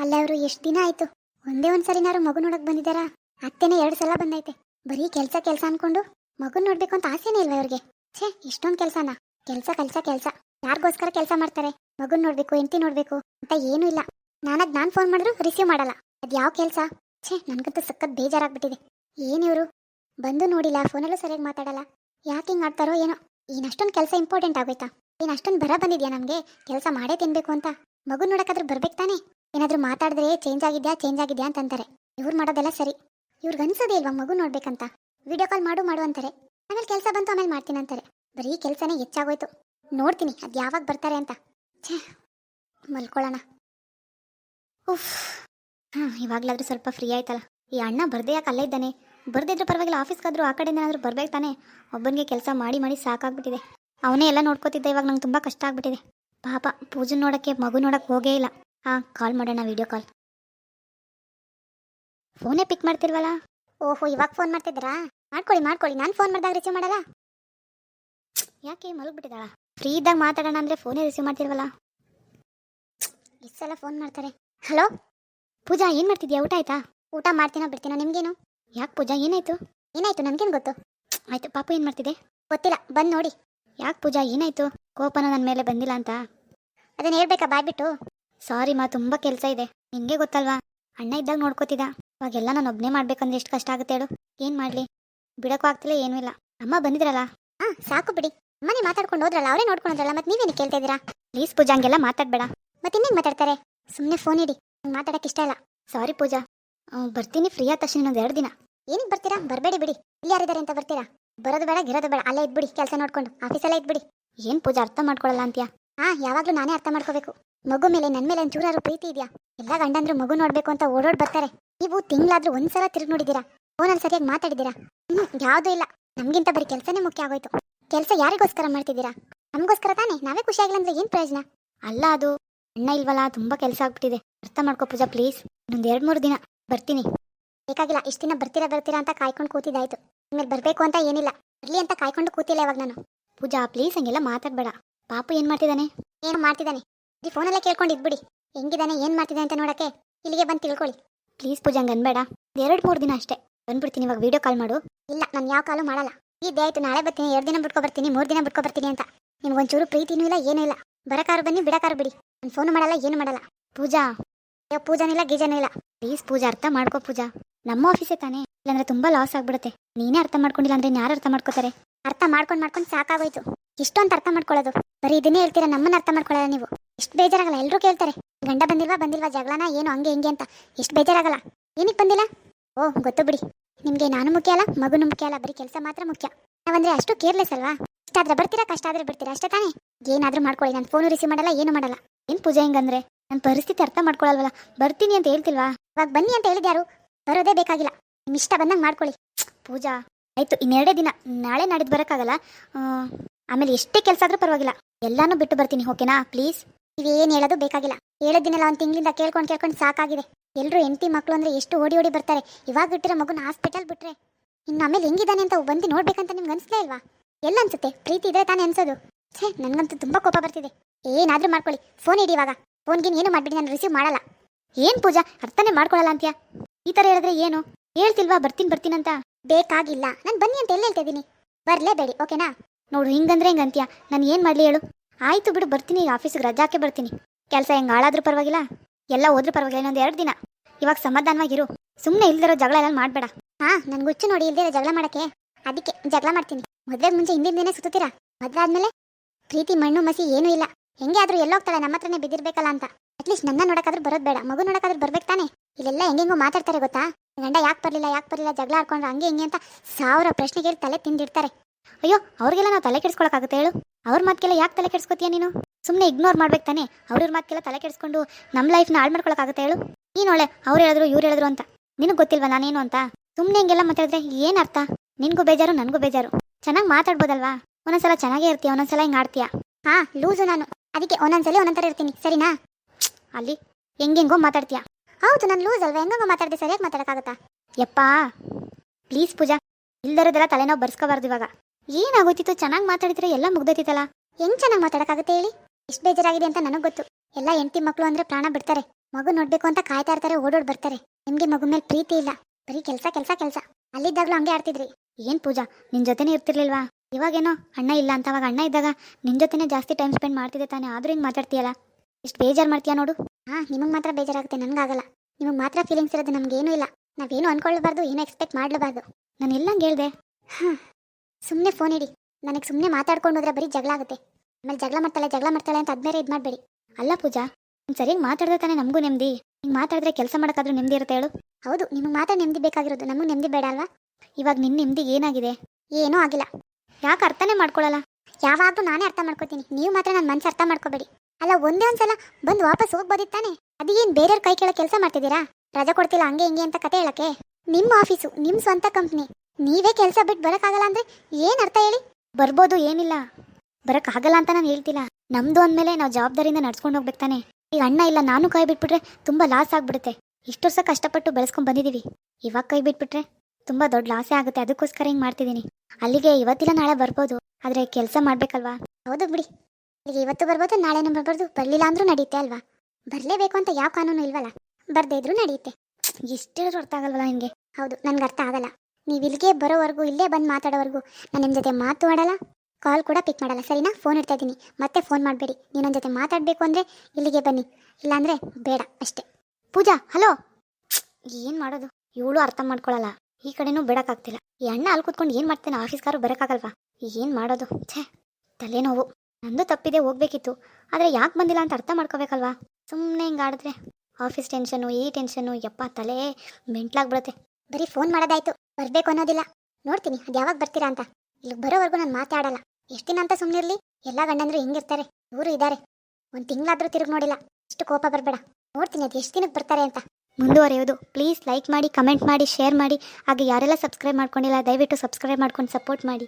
ಅಲ್ಲ ಅವರು ಎಷ್ಟು ದಿನ ಆಯ್ತು? ಒಂದೇ ಒಂದ್ ಸರಿನಾರು ಮಗು ನೋಡಕ್ ಬಂದಿದ್ದಾರಾ? ಅತ್ತೆನೇ ಎರಡು ಸಲ ಬಂದೈತೆ. ಬರೀ ಕೆಲಸ ಕೆಲಸ ಅನ್ಕೊಂಡು ಮಗು ನೋಡ್ಬೇಕು ಅಂತ ಆಸೆನೇ ಇಲ್ವಾ ಅವ್ರಿಗೆ ಛೇ, ಇಷ್ಟೊಂದು ಕೆಲಸನ? ಕೆಲಸ, ಕೆಲ್ಸ, ಕೆಲಸ. ಯಾರಿಗೋಸ್ಕರ ಕೆಲಸ ಮಾಡ್ತಾರೆ? ಮಗುನ್ ನೋಡ್ಬೇಕು, ಹೆಂಡತಿ ನೋಡ್ಬೇಕು ಅಂತ ಏನೂ ಇಲ್ಲ. ನಾನಾಗ್ ನಾನು ಫೋನ್ ಮಾಡಿದ್ರು ರಿಸೀವ್ ಮಾಡಲ್ಲ. ಅದು ಯಾವ ಕೆಲಸ? ಛೇ, ನನಗಂತೂ ಸಖತ್ ಬೇಜಾರಾಗ್ಬಿಟ್ಟಿದೆ. ಏನಿವರು ಬಂದು ನೋಡಿಲ್ಲ, ಫೋನಲ್ಲೂ ಸರಿಯಾಗಿ ಮಾತಾಡಲ್ಲ. ಯಾಕೆ ಹಿಂಗ್ ಆಡ್ತಾರೋ ಏನೋ. ಏನಷ್ಟೊಂದು ಕೆಲಸ ಇಂಪಾರ್ಟೆಂಟ್ ಆಗೋಯ್ತಾ? ಏನಷ್ಟೊಂದು ಬರ ಬಂದಿದ್ಯಾ ನಮಗೆ? ಕೆಲಸ ಮಾಡೇ ತಿನ್ಬೇಕು ಅಂತ. ಮಗು ನೋಡೋಕ್ಕಾದ್ರೂ ಬರ್ಬೇಕು ತಾನೇ? ಏನಾದ್ರೂ ಮಾತಾಡಿದ್ರೆ ಚೇಂಜ್ ಆಗಿದ್ಯಾ ಚೇಂಜ್ ಆಗಿದ್ಯಾ ಅಂತಂತಾರೆ. ಇವ್ರು ಮಾಡೋದೆಲ್ಲ ಸರಿ. ಇವ್ರಿಗೆ ಅನ್ಸೋದೇ ಇಲ್ವಾ ಮಗು ನೋಡ್ಬೇಕಂತ? ವಿಡಿಯೋ ಕಾಲ್ ಮಾಡು ಮಾಡು ಅಂತಾರೆ. ಆಮೇಲೆ ಕೆಲಸ ಬಂತು, ಆಮೇಲೆ ಮಾಡ್ತೀನಿ ಅಂತಾರೆ. ಬರೀ ಕೆಲಸನೇ ಹೆಚ್ಚಾಗೋಯ್ತು. ನೋಡ್ತೀನಿ, ಅದು ಯಾವಾಗ ಬರ್ತಾರೆ ಅಂತ. ಛೇ, ಮಲ್ಕೊಳ್ಳೋಣ. ಉಫ್. ಹಾಂ, ಇವಾಗಲಾದ್ರೂ ಸ್ವಲ್ಪ ಫ್ರೀ ಆಯ್ತಲ್ಲ. ಈ ಅಣ್ಣ ಬರ್ದೇ ಯಾಕೆ ಅಲ್ಲೇ ಇದ್ದಾನೆ? ಬರ್ದಿದ್ರು ಪರವಾಗಿಲ್ಲ, ಆಫೀಸ್ಗಾದ್ರೂ ಆ ಏನಾದರೂ ಬರ್ಬೇಕು ತಾನೆ? ಒಬ್ಬನಿಗೆ ಕೆಲಸ ಮಾಡಿ ಮಾಡಿ ಸಾಕಾಗ್ಬಿಟ್ಟಿದೆ. ಅವನೇ ಎಲ್ಲ ನೋಡ್ಕೋತಿದ್ದ, ಇವಾಗ ನಂಗೆ ತುಂಬ ಕಷ್ಟ ಆಗ್ಬಿಟ್ಟಿದೆ. ಪಾಪ ಪೂಜೆ ನೋಡಕ್ಕೆ, ಮಗು ನೋಡಕ್ಕೆ ಹೋಗೇ ಇಲ್ಲ. ಹಾಂ ಕಾಲ್ ಮಾಡೋಣ ವಿಡಿಯೋ ಕಾಲ್ ಫೋನೇ ಪಿಕ್ ಮಾಡ್ತಿರ್ವಲ್ಲ? ಓಹೋ, ಇವಾಗ ಫೋನ್ ಮಾಡ್ತಿದ್ದೀರಾ? ಮಾಡ್ಕೊಳ್ಳಿ ಮಾಡ್ಕೊಳ್ಳಿ. ನಾನು ಫೋನ್ ಮಾಡಿದಾಗ ರಿಸೀವ್ ಮಾಡಲ್ಲ. ಯಾಕೆ ಮಲಗ್ಬಿಟ್ಟಿದ್ದಾಳ? ಫ್ರೀ ಇದ್ದಾಗ ಮಾತಾಡೋಣ ಅಂದರೆ ಫೋನೇ ರಿಸೀವ್ ಮಾಡ್ತಿರ್ವಲ್ಲ. ಇಷ್ಟೆಲ್ಲ ಫೋನ್ ಮಾಡ್ತಾರೆ. ಹಲೋ ಪೂಜಾ, ಏನು ಮಾಡ್ತಿದ್ಯಾ? ಊಟ ಆಯ್ತಾ? ಊಟ ಮಾಡ್ತೀನೋ ಬಿಡ್ತೀನೋ, ನಿಮಗೇನು? ಯಾಕೆ ಪೂಜಾ, ಏನಾಯ್ತು? ಏನಾಯ್ತು ನನಗೇನು ಗೊತ್ತು? ಆಯಿತು, ಪಾಪು ಏನು ಮಾಡ್ತಿದೆ? ಗೊತ್ತಿಲ್ಲ, ಬಂದು ನೋಡಿ. ಯಾಕೆ ಪೂಜಾ, ಏನಾಯ್ತು? ಕೋಪನ ನನ್ನ ಮೇಲೆ ಬಂದಿಲ್ಲ ಅಂತ. ಅದನ್ನು ಹೇಳ್ಬೇಕಾ, ಬಾಯ್ಬಿಟ್ಟು? ಸಾರಿ ಮಾ ತುಂಬಾ ಕೆಲಸ ಇದೆ. ನಿಂಗೆ ಗೊತ್ತಲ್ವಾ? ಅಣ್ಣ ಇದ್ದಾಗ ನೋಡ್ಕೋತಿದ್ದ. ಅವಾಗೆಲ್ಲ ನಾನು ಒಬ್ಬನೇ ಮಾಡ್ಬೇಕಂದ್ರೆ ಎಷ್ಟು ಕಷ್ಟ ಆಗುತ್ತೆ ಹೇಳು. ಏನು ಮಾಡಲಿ? ಬಿಡಕ್ಕೂ ಆಗ್ತಿಲ್ಲ ಏನೂ ಇಲ್ಲ. ಅಮ್ಮ ಬಂದಿದ್ರಲ್ಲ? ಹಾ ಸಾಕು ಬಿಡಿ. ಅಮ್ಮನೇ ಮಾತಾಡ್ಕೊಂಡು ಹೋದ್ರಲ್ಲ ಅವರೇ ನೋಡ್ಕೊಂಡ್ರಲ್ಲ ಮತ್ತೆ ನೀವೇನು ಕೇಳ್ತಾ ಇದ್ದೀರಾ? ಪ್ಲೀಸ್ ಪೂಜಾ ಹಂಗೆಲ್ಲ ಮಾತಾಡ್ಬೇಡ. ಮತ್ತೆ ಇನ್ನೇನು ಮಾತಾಡ್ತಾರೆ? ಸುಮ್ಮನೆ ಫೋನ್ ಇಡಿ. ನಂಗೆ ಮಾತಾಡಕ್ಕೆ ಇಷ್ಟ ಇಲ್ಲ. ಸಾರಿ ಪೂಜಾ. ಬರ್ತೀನಿ ಫ್ರೀ ಆದ ತಕ್ಷಣ ಇನ್ನೊಂದು ಎರಡು ದಿನ. ಏನಕ್ಕೆ ಬರ್ತೀರಾ? ಬರಬೇಡಿ ಬಿಡಿ. ಇಲ್ಲಿ ಯಾರಿದ್ದಾರೆ ಅಂತ ಬರ್ತೀರಾ? ಬರೋದು ಬೇಡ ಗಿರೋದು ಬೇಡ. ಅಲ್ಲೇ ಇದ್ಬಿಡಿ ಕೆಲಸ ನೋಡ್ಕೊಂಡು. ಆಫೀಸಲ್ಲೇ ಇದ್ಬಿಡಿ. ಏನು ಪೂಜಾ ಅರ್ಥ ಮಾಡ್ಕೊಳ್ಳಲ್ಲ ಅಂತ್ಯಾ? ಹಾ ಯಾವಾಗಲೂ ನಾನೇ ಅರ್ಥ ಮಾಡ್ಕೋಬೇಕು. ಮಗು ಮೇಲೆ ನನ್ನ ಮೇಲೆ ಒಂಚೂರಾರು ಪ್ರೀತಿ ಇದೆಯಾ? ಎಲ್ಲ ಗಂಡಂದ್ರು ಮಗು ನೋಡ್ಬೇಕು ಅಂತ ಓಡೋಡ್ ಬರ್ತಾರೆ. ನೀವು ತಿಂಗಳಾದ್ರೂ ಒಂದ್ಸಲ ತಿರುಗಿ ನೋಡಿದ್ದೀರಾ? ಫೋನಲ್ಲಿ ಸರಿಯಾಗಿ ಮಾತಾಡಿದ್ದೀರಾ? ಹ್ಞೂ ಯಾವುದೂ ಇಲ್ಲ. ನಮ್ಗಿಂತ ಬರೀ ಕೆಲಸನೇ ಮುಖ್ಯ ಆಗೋಯ್ತು. ಕೆಲಸ ಯಾರಿಗೋಸ್ಕರ ಮಾಡ್ತಿದ್ದೀರಾ? ನಮಗೋಸ್ಕರ ತಾನೇ? ನಾವೇ ಖುಷಿಯಾಗಿಲ್ಲ ಅಂದ್ರೆ ಏನು ಪ್ರಯೋಜನ? ಅಲ್ಲ ಅದು, ಅಣ್ಣ ಇಲ್ವಲ್ಲ, ತುಂಬಾ ಕೆಲಸ ಆಗ್ಬಿಟ್ಟಿದೆ. ಅರ್ಥ ಮಾಡ್ಕೋ ಪೂಜಾ, ಪ್ಲೀಸ್. ಇನ್ನೊಂದು ಎರಡು ಮೂರು ದಿನ. ಬರ್ತೀನಿ. ಬೇಕಾಗಿಲ್ಲ, ಇಷ್ಟು ದಿನ ಬರ್ತೀರಾ ಬರ್ತೀರಾ ಅಂತ ಕಾಯ್ಕೊಂಡು ಕೂತಿದ್ದಾಯ್ತು. ಆಮೇಲೆ ಬರಬೇಕು ಅಂತ ಏನಿಲ್ಲ. ಬರ್ಲಿ ಅಂತ ಕಾಯ್ಕೊಂಡು ಕೂತಿಲ್ಲ ಇವಾಗ ನಾನು. ಪೂಜಾ, ಪ್ಲೀಸ್ ಹಂಗೆಲ್ಲ ಮಾತಾಡ್ಬೇಡ. ಪಾಪು ಏನ್ ಮಾಡ್ತಿದ್ದಾನೆ? ಏನು ಮಾಡ್ತಿದ್ದಾನೆ. ಈ ಫೋನಲ್ಲೇ ಕೇಳ್ಕೊಂಡಿದ್ ಬಿಡಿ. ಹೆಂಗಿದಾನೆ ಏನ್ ಮಾಡ್ತಿದ್ದಾನೆ ಅಂತ ನೋಡಕ್ಕೆ ಇಲ್ಲಿಗೆ ಬಂದು ತಿಳ್ಕೊಳ್ಳಿ. ಪ್ಲೀಸ್ ಪೂಜಾ ಅನ್ಬೇಡ. ಎರಡು ಮೂರು ದಿನ ಅಷ್ಟೇ. ಬಂದ್ಬಿಡ್ತೀನಿ ಇವಾಗ ವಿಡಿಯೋ ಕಾಲ್ ಮಾಡು. ಇಲ್ಲ, ನಾನು ಯಾವ ಕಾಲು ಮಾಡಲ್ಲ. ಇದೇ ಆಯ್ತು, ನಾಳೆ ಬರ್ತೀನಿ, ಎರಡು ದಿನ ಬಿಟ್ಕೊ ಬರ್ತೀನಿ, ಮೂರು ದಿನ ಬಿಟ್ಕೊ ಬರ್ತೀನಿ ಅಂತ. ನಿಮ್ಗೊಂಚೂರು ಪ್ರೀತಿನೂ ಇಲ್ಲ, ಏನೂ ಇಲ್ಲ. ಬರಕಾರು ಬನ್ನಿ, ಬಿಡಕಾರು ಬಿಡಿ. ನಾನು ಫೋನ್ ಮಾಡಲ್ಲ, ಏನು ಮಾಡಲ್ಲ. ಪೂಜಾ. ಅಯ್ಯೋ ಪೂಜಾನಿಲ್ಲ ಗೀಜನೂ ಇಲ್ಲ. ಪ್ಲೀಸ್ ಪೂಜಾ, ಅರ್ಥ ಮಾಡ್ಕೋ ಪೂಜಾ. ನಮ್ಮ ಆಫೀಸೇ ತಾನೇ. ಇಲ್ಲಾಂದ್ರೆ ತುಂಬಾ ಲಾಸ್ ಆಗ್ಬಿಡುತ್ತೆ. ನೀನೇ ಅರ್ಥ ಮಾಡ್ಕೊಂಡಿಲ್ಲ ಅಂದ್ರೆ ಯಾರು ಅರ್ಥ ಮಾಡ್ಕೋತಾರೆ? ಅರ್ಥ ಮಾಡ್ಕೊಂಡು ಮಾಡ್ಕೊಂಡು ಸಾಕಾಗೋಯ್ತು. ಇಷ್ಟೊಂದು ಅರ್ಥ ಮಾಡ್ಕೊಳ್ಳೋದು. ಬರೀ ಇದನ್ನೇ ಹೇಳ್ತೀರಾ, ನಮ್ಮನ್ನ ಅರ್ಥ ಮಾಡ್ಕೊಳ್ಳಲ್ಲ ನೀವು? ಎಷ್ಟು ಬೇಜಾರಾಗಲ್ಲ ಎಲ್ಲರೂ ಕೇಳ್ತಾರೆ. ಗಂಡ ಬಂದಿಲ್ವಾ ಬಂದಿಲ್ವಾ, ಜಗಳನ, ಏನು, ಹಂಗೆ, ಹಿಂಗೆ ಅಂತ. ಎಷ್ಟು ಬೇಜಾರಾಗಲ್ಲ. ಏನಕ್ಕೆ ಬಂದಿಲ್ಲ? ಓ, ಗೊತ್ತು ಬಿಡಿ. ನಿಮಗೆ ನಾನು ಮುಖ್ಯ ಅಲ್ಲ, ಮಗುನು ಮುಖ್ಯ ಅಲ್ಲ, ಬರೀ ಕೆಲಸ ಮಾತ್ರ ಮುಖ್ಯ. ನಾವಂದ್ರೆ ಅಷ್ಟು ಕೇರ್ಲೆಸ್ ಅಲ್ವಾ? ಇಷ್ಟ ಆದ್ರೆ ಬರ್ತೀರಾ ಕಷ್ಟ ಆದ್ರೆ ಬಿಡ್ತೀರಾ ಅಷ್ಟೇ ತಾನೇ? ಏನಾದ್ರೂ ಮಾಡ್ಕೊಳ್ಳಿ, ನಾನು ಫೋನು ರಿಸೀವ್ ಮಾಡಲ್ಲ, ಏನು ಮಾಡಲ್ಲ. ಏನ್ ಪೂಜೆ ಹೆಂಗಂದ್ರೆ? ನನ್ನ ಪರಿಸ್ಥಿತಿ ಅರ್ಥ ಮಾಡ್ಕೊಳಲ್ವಲ್ಲ? ಬರ್ತೀನಿ ಅಂತ ಹೇಳ್ತಿಲ್ವಾ? ಇವಾಗ ಬನ್ನಿ ಅಂತ ಹೇಳಿದ್ಯಾರು ಬರೋದೇ ಬೇಕಾಗಿಲ್ಲ. ನಿಮ್ ಇಷ್ಟ ಬಂದಂಗೆ ಮಾಡ್ಕೊಳ್ಳಿ. ಪೂಜಾ. ಆಯ್ತು, ಇನ್ನೆರಡೇ ದಿನ. ನಾಳೆ ನಾಡಿದ್ದು ಬರೋಕ್ಕಾಗಲ್ಲ? ಆಮೇಲೆ ಎಷ್ಟೇ ಕೆಲಸ ಆದ್ರೂ ಪರವಾಗಿಲ್ಲ. ಎಲ್ಲಾನು ಬಿಟ್ಟು ಬರ್ತೀನಿ ಓಕೆನಾ ಪ್ಲೀಸ್ ನೀವೇನು ಹೇಳೋದು ಬೇಕಾಗಿಲ್ಲ. ಹೇಳೋದಿನಲ್ಲ ಒಂದು ತಿಂಗಳಿಂದ ಕೇಳ್ಕೊಂಡು ಕೇಳ್ಕೊಂಡು ಸಾಕಾಗಿದೆ. ಎಲ್ಲರೂ ಹೆಂಡತಿ ಮಕ್ಕಳು ಅಂದ್ರೆ ಎಷ್ಟು ಓಡಿ ಓಡಿ ಬರ್ತಾರೆ. ಇವಾಗ ಬಿಟ್ಟಿರೋ ಮಗುನ ಹಾಸ್ಪಿಟಲ್ ಬಿಟ್ರೆ. ಇನ್ನು ಆಮೇಲೆ ಹೆಂಗಿದಾನೆ ಅಂತ ಬಂದು ನೋಡ್ಬೇಕಂತ ನಿಮ್ಗೆ ಅನ್ಸ್ಲೇ ಇಲ್ವಾ? ಎಲ್ಲ ಅನ್ಸುತ್ತೆ. ಪ್ರೀತಿ ಇದ್ರೆ ತಾನೇ ಅನ್ಸೋದು. ಛೇ, ನನಗಂತೂ ತುಂಬಾ ಕೋಪ ಬರ್ತಿದೆ. ಏನಾದ್ರೂ ಮಾಡ್ಕೊಳ್ಳಿ. ಫೋನ್ ಇಡಿ ಇವಾಗ. ಫೋನ್ಗೆ ಏನು ಮಾಡ್ಬಿಡಿ, ನಾನು ರಿಸೀವ್ ಮಾಡಲ್ಲ. ಏನ್ ಪೂಜಾ? ಅರ್ಥನೇ ಮಾಡ್ಕೊಳ್ಳಲ್ಲ ಅಂತ್ಯಾ? ಈ ತರ ಹೇಳಿದ್ರೆ ಏನು? ಹೇಳ್ತಿಲ್ವಾ ಬರ್ತೀನಿ ಬರ್ತೀನಂತ ಬೇಕಾಗಿಲ್ಲ. ನಾನು ಬನ್ನಿ ಅಂತ ಎಲ್ಲ ಹೇಳ್ತಾ ಇದ್ದೀನಿ. ಬರ್ಲೇಬೇಡಿ ಓಕೆನಾ ನೋಡು, ಹಿಂಗಂದ್ರೆ ಹೆಂಗ್ ನಾನು ಏನು ಮಾಡಲಿ ಹೇಳು? ಆಯಿತು ಬಿಡು, ಬರ್ತೀನಿ, ಆಫೀಸಿಗೆ ರಜಾಕ್ಕೆ ಬರ್ತೀನಿ. ಕೆಲಸ ಹೆಂಗ್ ಹಾಳಾದ್ರೂ ಪರವಾಗಿಲ್ಲ, ಎಲ್ಲ ಹೋದ್ರೂ ಪರವಾಗಿಲ್ಲ, ಇನ್ನೊಂದು ಎರಡು ದಿನ. ಇವಾಗ ಸಮಾಧಾನವಾಗಿರು. ಸುಮ್ಮನೆ ಇಲ್ದಿರೋ ಜಗಳ ಎಲ್ಲ ಮಾಡಬೇಡ. ಹಾ, ನನ್ ಗುಚ್ಚು ನೋಡಿ ಇಲ್ದಿರೋ ಜಗಳ ಮಾಡಕ್ಕೆ. ಅದಕ್ಕೆ ಜಗಳ ಮಾಡ್ತೀನಿ. ಮೊದಲೇ ಮುಂಚೆ ಹಿಂದಿನ ದಿನ ಸುತ್ತೀರಾ? ಮದುವೆ ಆದಮೇಲೆ? ಪ್ರೀತಿ, ಮಣ್ಣು, ಮಸಿ ಏನೂ ಇಲ್ಲ. ಹೆಂಗೆ ಆದರೂ ಎಲ್ಲೋಗ್ತಾಳೆ ನಮ್ಮ ಹತ್ರನೇ ಬಿದ್ದಿರ್ಬೇಕಲ್ಲ ಅಂತ. ಅಟ್ಲೀಸ್ಟ್ ನನ್ನ ನೋಡೋಕ್ಕಾದ್ರೂ ಬರೋದು ಬೇಡ. ಮಗು ನೋಡೋಕ್ಕಾದ್ರೂ ಬರ್ಬೇಕು ತಾನೆ? ಇಲ್ಲೆಲ್ಲ ಹೆಂಗೆಂಗೋ ಮಾತಾಡ್ತಾರೆ ಗೊತ್ತಾ? ಗಂಡ ಯಾಕೆ ಬರಲಿಲ್ಲ ಯಾಕೆ ಬರಲಿಲ್ಲ, ಜಗಳ ಆಡ್ಕೊಂಡ್ರೆ ಹಂಗೆ ಹಿಂಗೆ ಅಂತ ಸಾವಿರ ಪ್ರಶ್ನೆಗೆ ತಲೆ ತಿಂದಿರ್ತಾರೆ. ಅಯ್ಯೋ, ಅವ್ರಿಗೆಲ್ಲ ನಾವು ತಲೆ ಕೆಡ್ಸ್ಕೊಳಕ್ಕಾಗುತ್ತೆ ಹೇಳು? ಅವ್ರ ಮಾತಿಗೆಲ್ಲ ಯಾಕೆ ತಲೆ ಕೆಡ್ಸ್ಕೊತೀಯ ನೀನು? ಸುಮ್ಮನೆ ಇಗ್ನೋರ್ ಮಾಡ್ಬೇಕು ತಾನೆ? ಅವ್ರ ಮಾತಿಗೆಲ್ಲ ತಲೆ ಕೆಡಿಸ್ಕೊಂಡು ನಮ್ಮ ಲೈಫ್ನ ಹಾಳು ಮಾಡ್ಕೊಳಕ್ಕಾಗುತ್ತೆ ಹೇಳು? ನೀನು ಒಳ್ಳೆ, ಅವ್ರು ಹೇಳಿದ್ರು, ಇವ್ರು ಹೇಳಿದ್ರು ಅಂತ. ನಿನಗೆ ಗೊತ್ತಿಲ್ವಾ ನಾನೇನು ಅಂತ? ಸುಮ್ಮನೆ ಹಿಂಗೆಲ್ಲ ಮಾತಾಡಿದ್ರೆ ಏನು ಅರ್ಥ? ನಿನಗೂ ಬೇಜಾರು, ನನಗೂ ಬೇಜಾರು. ಚೆನ್ನಾಗಿ ಮಾತಾಡ್ಬೋದಲ್ವಾ? ಒಂದೊಂದ್ಸಲ ಚೆನ್ನಾಗೇ ಇರ್ತೀಯ, ಒಂದೊಂದ್ಸಲ ಹಿಂಗೆ ಆಡ್ತೀಯ? ಹಾ, ಲೂಸು ನಾನು. ಅದಕ್ಕೆ ಒಂದೊಂದ್ಸಲಿ ಒಂದೊಂಥರ ಇರ್ತೀನಿ, ಸರಿನಾ? ಅಲ್ಲಿ ಹೆಂಗೆಂಗೋ ಮಾತಾಡ್ತೀಯ. ಹೌದು, ನಾನು ಲೂಸ್ ಅಲ್ವಾ? ಹೆಂಗೋ ಮಾತಾಡ್ದೆ, ಸರಿಯಾಗಿ ಮಾತಾಡಕ್ಕಾಗತ್ತಾ? ಯಪ್ಪಾ ಪ್ಲೀಸ್ ಪೂಜಾ. ಇಲ್ದರದೆಲ್ಲ ತಲೆನೋವು ಬರ್ಸ್ಕೋಬಾರ್ದು ಇವಾಗ. ಏನಾಗೋಯ್ತಿತ್ತು ಚೆನ್ನಾಗಿ ಮಾತಾಡಿದ್ರೆ ಎಲ್ಲ ಮುಗ್ದೋತಿತ್ತಲ್ಲ ಹೆಂಗ್ ಚೆನ್ನಾಗಿ ಮಾತಾಡಕ್ಕಾಗತ್ತೆ ಹೇಳಿ? ಎಷ್ಟು ಬೇಜಾರಾಗಿದೆ ಅಂತ ನನಗೆ ಗೊತ್ತು. ಎಲ್ಲ ಹೆಂಡತಿ ಮಕ್ಕಳು ಅಂದ್ರೆ ಪ್ರಾಣ ಬಿಡ್ತಾರೆ. ಮಗು ನೋಡ್ಬೇಕು ಅಂತ ಕಾಯ್ತಾ ಇರ್ತಾರೆ, ಓಡೋಡ್ ಬರ್ತಾರೆ. ನಿಮ್ಗೆ ಮಗು ಮೇಲೆ ಪ್ರೀತಿ ಇಲ್ಲ. ಬರೀ ಕೆಲಸ ಕೆಲಸ ಕೆಲಸ. ಅಲ್ಲಿದ್ದಾಗ್ಲೂ ಹಂಗೆ ಆಡ್ತಿದ್ರಿ. ಏನ್ ಪೂಜಾ, ನಿನ್ ಜೊತೆನೇ ಇರ್ತಿರ್ಲಿಲ್ವಾ? ಇವಾಗೇನೋ ಅಣ್ಣ ಇಲ್ಲ ಅಂತ ಅವಾಗ ಅಣ್ಣ ಇದ್ದಾಗ ನಿನ್ ಜೊತೆನೇ ಜಾಸ್ತಿ ಟೈಮ್ ಸ್ಪೆಂಡ್ ಮಾಡ್ತಿದ್ದೆ ತಾನೆ, ಆದ್ರೂ ಹಿಂಗೆ ಮಾತಾಡ್ತೀಯಲ್ಲ? ಇಷ್ಟು ಬೇಜಾರ್ ಮಾಡ್ತೀಯಾ ನೋಡು? ಹಾ, ನಿಮಗೆ ಮಾತ್ರ ಬೇಜಾರಾಗುತ್ತೆ, ನನ್ಗಾಗಲ್ಲ. ನಿಮಗೆ ಮಾತ್ರ ಫೀಲಿಂಗ್ಸ್ ಇರೋದು ನಮ್ಗೇನೂ ಇಲ್ಲ. ನಾವೇನು ಅನ್ಕೊಳ್ಬಾರ್ದು, ಏನು ಎಕ್ಸ್ಪೆಕ್ಟ್ ಮಾಡಲಬಾರ್ದು. ನಾನು ಎಲ್ಲಂಗೆ ಹೇಳ್ದೆ. ಹಾಂ. ಸುಮ್ಮನೆ ಫೋನ್ ಇಡಿ. ನನಗೆ ಸುಮ್ಮನೆ ಮಾತಾಡ್ಕೊಂಡು ಹೋದ್ರೆ ಬರೀ ಜಗಳ ಆಗುತ್ತೆ. ಆಮೇಲೆ ಜಗಳ ಮಾಡ್ತಾಳೆ ಜಗಳ ಮಾಡ್ತಾಳೆ ಅಂತ ಅದ್ಮೇಲೆ ಇದು ಮಾಡಬೇಡಿ. ಅಲ್ಲ ಪೂಜಾ, ನೀನು ಸರಿಯಾಗಿ ಮಾತಾಡಿದ್ರೆ ತಾನೇ ನಮಗೂ ನೆಮ್ಮದಿ ಹಿಂಗೆ ಮಾತಾಡಿದ್ರೆ ಕೆಲಸ ಮಾಡೋಕ್ಕಾದ್ರೂ ನೆಮ್ಮದಿ ಇರುತ್ತೆ ಹೇಳು. ಹೌದು, ನಿಮಗೆ ಮಾತ್ರ ನೆಮ್ಮದಿ ಬೇಕಾಗಿರೋದು. ನಮಗೆ ನೆಮ್ಮದಿ ಬೇಡ ಅಲ್ವಾ? ಇವಾಗ ನಿನ್ನ ನೆಮ್ಮದಿ ಏನಾಗಿದೆ? ಏನೂ ಆಗಿಲ್ಲ. ಯಾಕೆ ಅರ್ಥನೇ ಮಾಡ್ಕೊಳ್ಳಲ್ಲ ಯಾವಾಗಲೂ ನಾನೇ ಅರ್ಥ ಮಾಡ್ಕೋತೀನಿ. ನೀವು ಮಾತ್ರ ನನ್ನ ಮನಸ್ಸು ಅರ್ಥ ಮಾಡ್ಕೋಬೇಡಿ. ಅಲ್ಲ, ಒಂದೇ ಒಂದ್ಸಲ ಬಂದು ವಾಪಸ್ ಹೋಗ್ಬೋದಿತ್ತಾನೆ ಅದೇನು ಬೇರೆಯವ್ರ ಕೈ ಕೆಳಗೆ ಕೆಲಸ ಮಾಡ್ತಿದ್ದೀರಾ? ರಜಾ ಕೊಡ್ತಿಲ್ಲ ಹಂಗೆ ಹಿಂಗೆ ಅಂತ ಕತೆ ಹೇಳಕ್ಕೆ? ನಿಮ್ಮ ಆಫೀಸು ನಿಮ್ಮ ಸ್ವಂತ ಕಂಪ್ನಿ ನೀವೇ ಕೆಲಸ ಬಿಟ್ಟು ಬರೋಕ್ಕಾಗಲ್ಲ ಅಂದ್ರೆ ಏನು ಅರ್ಥ ಹೇಳಿ? ಬರ್ಬೋದು, ಏನಿಲ್ಲ. ಬರೋಕ್ಕಾಗಲ್ಲ ಅಂತ ನಾನು ಹೇಳ್ತಿಲ್ಲ. ನಮ್ದು ಅಂದ್ಮೇಲೆ ನಾವು ಜವಾಬ್ದಾರಿಯಿಂದ ನಡ್ಸ್ಕೊಂಡು ಹೋಗ್ಬೇಕು ತಾನೆ. ಈಗ ಅಣ್ಣ ಇಲ್ಲ, ನಾನು ಕೈ ಬಿಟ್ಬಿಟ್ರೆ ತುಂಬ ಲಾಸ್ ಆಗ್ಬಿಡುತ್ತೆ. ಇಷ್ಟು ವರ್ಷ ಕಷ್ಟಪಟ್ಟು ಬೆಳೆಸ್ಕೊಂಡು ಬಂದಿದ್ದೀವಿ ಇವಾಗ ಕೈ ಬಿಟ್ಬಿಟ್ರೆ ತುಂಬ ದೊಡ್ಡ ಲಾಸೇ ಆಗುತ್ತೆ. ಅದಕ್ಕೋಸ್ಕರ ಹಿಂಗೆ ಮಾಡ್ತಿದ್ದೀನಿ. ಅಲ್ಲಿಗೆ ಇವತ್ತಿಲ್ಲ, ನಾಳೆ ಬರ್ಬೋದು. ಆದರೆ ಕೆಲಸ ಮಾಡ್ಬೇಕಲ್ವಾ? ಹೌದು ಬಿಡಿ. ಈಗ ಇವತ್ತು ಬರ್ಬೋದು ನಾಳೆನೂ ಬರ್ಬಾರ್ದು ಬರಲಿಲ್ಲ ಅಂದ್ರೂ ನಡೆಯುತ್ತೆ ಅಲ್ವಾ? ಬರಲೇಬೇಕು ಅಂತ ಯಾವ ಕಾನೂನು ಇಲ್ವಲ್ಲ? ಬರ್ದೇ ಇದ್ರೂ ನಡೆಯುತ್ತೆ ಎಷ್ಟಿರೋದು ಅರ್ಥ ಆಗಲ್ವಲ್ಲ ನಿಮಗೆ? ಹೌದು ನನ್ಗೆ ಅರ್ಥ ಆಗಲ್ಲ. ನೀವು ಇಲ್ಲಿಗೆ ಬರೋವರೆಗೂ, ಇಲ್ಲೇ ಬಂದು ಮಾತಾಡೋವರೆಗೂ ನಾನು ನಿಮ್ಮ ಜೊತೆ ಮಾತು ಆಡಲ್ಲ. ಕಾಲ್ ಕೂಡ ಪಿಕ್ ಮಾಡಲ್ಲ. ಸರಿನಾ? ಫೋನ್ ಇಡ್ತಾ ಇದ್ದೀನಿ. ಮತ್ತೆ ಫೋನ್ ಮಾಡಬೇಡಿ. ನೀವು ನನ್ನ ಜೊತೆ ಮಾತಾಡಬೇಕು ಅಂದರೆ ಇಲ್ಲಿಗೆ ಬನ್ನಿ. ಇಲ್ಲಾಂದರೆ ಬೇಡ ಅಷ್ಟೇ. ಪೂಜಾ, ಹಲೋ? ಏನು ಮಾಡೋದು? ಇವಳು ಅರ್ಥ ಮಾಡ್ಕೊಳ್ಳಲ್ಲ ಈ ಕಡೆನೂ ಬಿಡೋಕ್ಕಾಗ್ತಿಲ್ಲ. ಈ ಅಣ್ಣ ಅಲ್ಲಿ ಕೂತ್ಕೊಂಡು ಏನು ಮಾಡ್ತೇನೆ? ಆಫೀಸ್ಗಾರು ಬರೋಕ್ಕಾಗಲ್ವಾ? ಏನು ಮಾಡೋದು? ಛೇ, ತಲೆನೋವು. ನಂದು ತಪ್ಪಿದೆ, ಹೋಗ್ಬೇಕಿತ್ತು. ಆದರೆ ಯಾಕೆ ಬಂದಿಲ್ಲ ಅಂತ ಅರ್ಥ ಮಾಡ್ಕೋಬೇಕಲ್ವಾ? ಸುಮ್ಮನೆ ಹಿಂಗೆ ಆಡಿದ್ರೆ ಆಫೀಸ್ ಟೆನ್ಷನು ಈ ಟೆನ್ಷನು ಯಪ್ಪ, ತಲೆ ಮೆಂಟ್ಲಾಗ್ಬಿಡುತ್ತೆ ಬರೀ ಫೋನ್ ಮಾಡೋದಾಯ್ತು. ಬರಬೇಕು ಅನ್ನೋದಿಲ್ಲ. ನೋಡ್ತೀನಿ, ಅದು ಯಾವಾಗ ಬರ್ತೀರಾ ಅಂತ. ಇಲ್ಲಿಗೆ ಬರೋವರೆಗೂ ನಾನು ಮಾತಾಡಲ್ಲ. ಎಷ್ಟು ದಿನ ಅಂತ ಸುಮ್ಮನಿರ್ಲಿ ಎಲ್ಲ ಗಂಡಂದ್ರು ಹೆಂಗಿರ್ತಾರೆ ಊರು ಇದ್ದಾರೆ ಒಂದು ತಿಂಗಳಾದರೂ ತಿರುಗಿ ನೋಡಿಲ್ಲ ಇಷ್ಟು ಕೋಪ ಬರಬೇಡ. ನೋಡ್ತೀನಿ ಅದು ಎಷ್ಟು ದಿನಕ್ಕೆ ಬರ್ತಾರೆ ಅಂತ. ಮುಂದುವರೆಯೋದು. ಪ್ಲೀಸ್ ಲೈಕ್ ಮಾಡಿ, ಕಮೆಂಟ್ ಮಾಡಿ, ಶೇರ್ ಮಾಡಿ. ಹಾಗೆ ಯಾರೆಲ್ಲ ಸಬ್ಸ್ಕ್ರೈಬ್ ಮಾಡ್ಕೊಂಡಿಲ್ಲ, ದಯವಿಟ್ಟು ಸಬ್ಸ್ಕ್ರೈಬ್ ಮಾಡ್ಕೊಂಡು ಸಪೋರ್ಟ್ ಮಾಡಿ.